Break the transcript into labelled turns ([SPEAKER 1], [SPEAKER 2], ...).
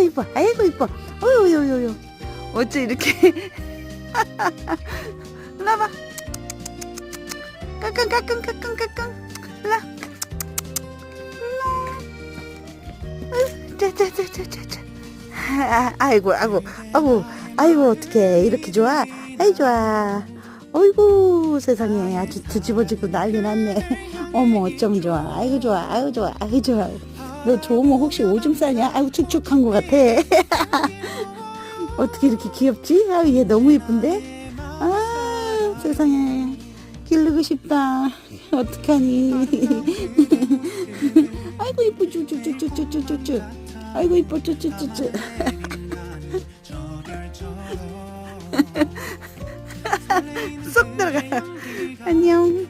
[SPEAKER 1] 아이고 이뻐. 아이고 이뻐. 어유유유유 어째 이렇게. 일로 와봐. 까꿍 까꿍 까꿍 까꿍 일로 와. 일로 자자자자자자. 아, 아이고 아이고. 아이고 아이고 어떡해. 이렇게 좋아? 아이 좋아. 어이구 세상에. 아주 뒤집어지고 난리 났네. 어머 어쩜 좋아. 아이고 좋아. 아이고 좋아. 아이고 좋아 너 좋으면 혹시 오줌 싸냐? 아이고 축축한 것 같아. 어떻게 이렇게 귀엽지? 아유 얘 너무 예쁜데? 아 세상에. 기르고 싶다. 어떡하니? 아이고 이뻐. 쭈쭈쭈쭈쭈쭈쭈 아이고 이뻐. 쭈쭈쭈쭈 쏙 들어가 안녕